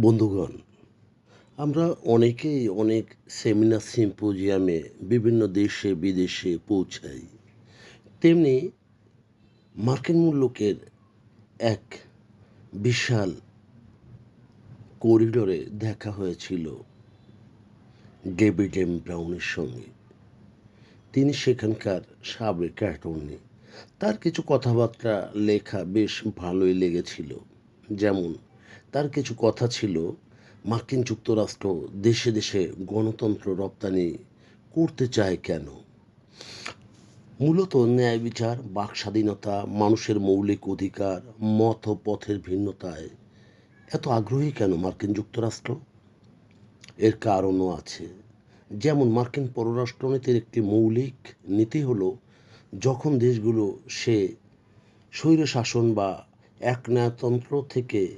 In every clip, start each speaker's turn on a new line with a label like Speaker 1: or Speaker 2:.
Speaker 1: বন্ধুগণ, আমরা অনেকেই অনেক সেমিনার, সিম্পোজিয়ামে বিভিন্ন দেশে, বিদেশে পৌঁছাই। তেমনি মার্কিন মূল্যকের এক বিশাল করিডোরে দেখা হয়েছিল ডেভিড এম ব্রাউনের সঙ্গে। তিনি সেখানকার সাবেক অ্যাটর্নি। তার কিছু কথাবার্তা, লেখা বেশ ভালোই লেগেছিল। যেমন তার কিছু কথা ছিল। মার্কিন যুক্তরাষ্ট্র দেশে দেশে গণতন্ত্র রপ্তানি করতে চায় কেন? মূলত ন্যায় বিচার, বাক স্বাধীনতা, মানুষের মৌলিক অধিকার, মত ও পথের ভিন্নতায়। এত আগ্রহী কেন মার্কিন যুক্তরাষ্ট্র? এর কারণও আছে। যেমন মার্কিন পররাষ্ট্রনীতির একটি মৌলিক নীতি হলো, যখন দেশগুলো সে স্বৈর শাসন বা একনায়তন্ত্র থেকে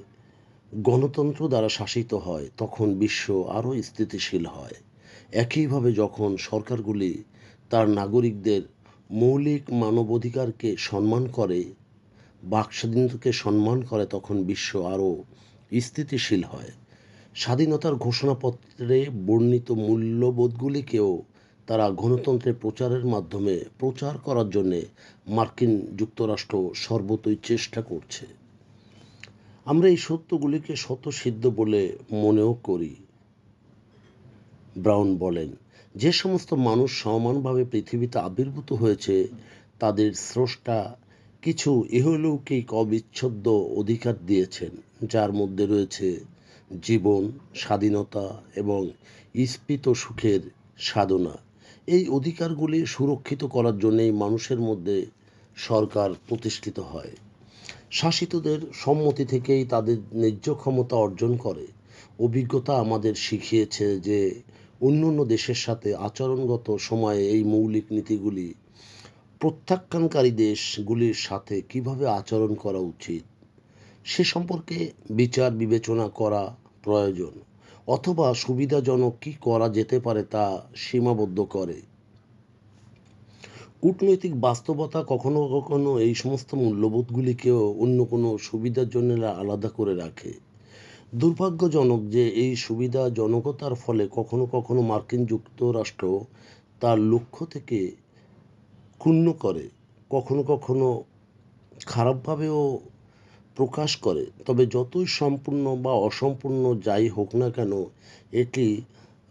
Speaker 1: গণতন্ত্র দ্বারা শাসিত হয়, তখন বিশ্ব আরও স্থিতিশীল হয়। একইভাবে যখন সরকারগুলি তার নাগরিকদের মৌলিক মানবাধিকারকে সম্মান করে, বাক স্বাধীনতাকে সম্মান করে, তখন বিশ্ব আরও স্থিতিশীল হয়। স্বাধীনতার ঘোষণাপত্রে বর্ণিত মূল্যবোধগুলিকেও তারা গণতন্ত্রের প্রচারের মাধ্যমে প্রচার করার জন্যে মার্কিন যুক্তরাষ্ট্র সর্বতই চেষ্টা করছে। আমরা এই সত্যগুলিকে স্বতঃসিদ্ধ বলে মনেও করি। ব্রাউন বলেন, যে সমস্ত মানুষ সমানভাবে পৃথিবীতে আবির্ভূত হয়েছে, তাদের স্রষ্টা কিছু ইহলৌকিক অবিচ্ছেদ্য অধিকার দিয়েছেন, যার মধ্যে রয়েছে জীবন, স্বাধীনতা এবং স্ফীত সুখের সাধনা। এই অধিকারগুলি সুরক্ষিত করার জন্যেই মানুষের মধ্যে সরকার প্রতিষ্ঠিত হয়। শাসিতদের সম্মতি থেকেই তাদের ন্যায্য ক্ষমতা অর্জন করে। অভিজ্ঞতা আমাদের শিখিয়েছে যে অন্য অন্য দেশের সাথে আচরণগত সময়ে এই মৌলিক নীতিগুলি প্রত্যাখ্যানকারী দেশগুলির সাথে কীভাবে আচরণ করা উচিত, সে সম্পর্কে বিচার বিবেচনা করা প্রয়োজন, অথবা সুবিধাজনক কী করা যেতে পারে তা সীমাবদ্ধ করে। কূটনৈতিক বাস্তবতা কখনো কখনো এই সমস্ত মূল্যবোধগুলিকেও অন্য কোনো সুবিধার জন্য আলাদা করে রাখে। দুর্ভাগ্যজনক যে এই সুবিধাজনকতার ফলে কখনো কখনো মার্কিন যুক্তরাষ্ট্র তার লক্ষ্য থেকে ক্ষুণ্ণ করে, কখনো কখনো খারাপভাবেও প্রকাশ করে। তবে যতই সম্পূর্ণ বা অসম্পূর্ণ যাই হোক না কেন, এটি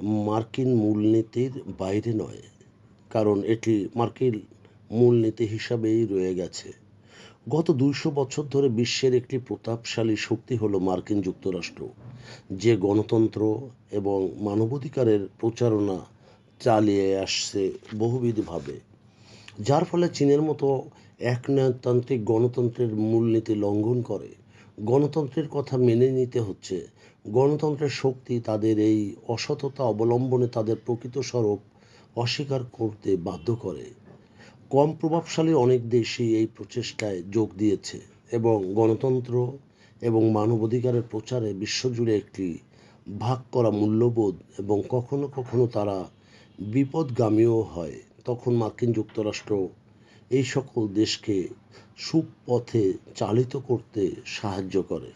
Speaker 1: মার্কিন মূলনীতির বাইরে নয়। কারণ এটি মার্কিন মূলনীতি হিসাবেই রয়ে গেছে। গত দুইশো বছর ধরে বিশ্বের একটি প্রতাপশালী শক্তি হলো মার্কিন যুক্তরাষ্ট্র, যে গণতন্ত্র এবং মানবাধিকারের প্রচারণা চালিয়ে আসছে বহুবিধভাবে, যার ফলে চীনের মতো একনায়তান্ত্রিক গণতন্ত্রের মূলনীতি লঙ্ঘন করে। গণতন্ত্রের কথা মেনে নিতে হচ্ছে, গণতন্ত্রের শক্তি তাদের এই অসততা অবলম্বনে তাদের প্রকৃত স্বরূপ অস্বীকার করতে বাধ্য করে। কম প্রভাবশালী অনেক দেশই এই প্রচেষ্টায় যোগ দিয়েছে এবং গণতন্ত্র এবং মানবাধিকারের প্রচারে বিশ্বজুড়ে একটি ভাগ করা মূল্যবোধ এবং কখনো কখনো তারা বিপদগামীও হয়। তখন মার্কিন যুক্তরাষ্ট্র এই সকল দেশকে সুপথে চালিত করতে সাহায্য করে।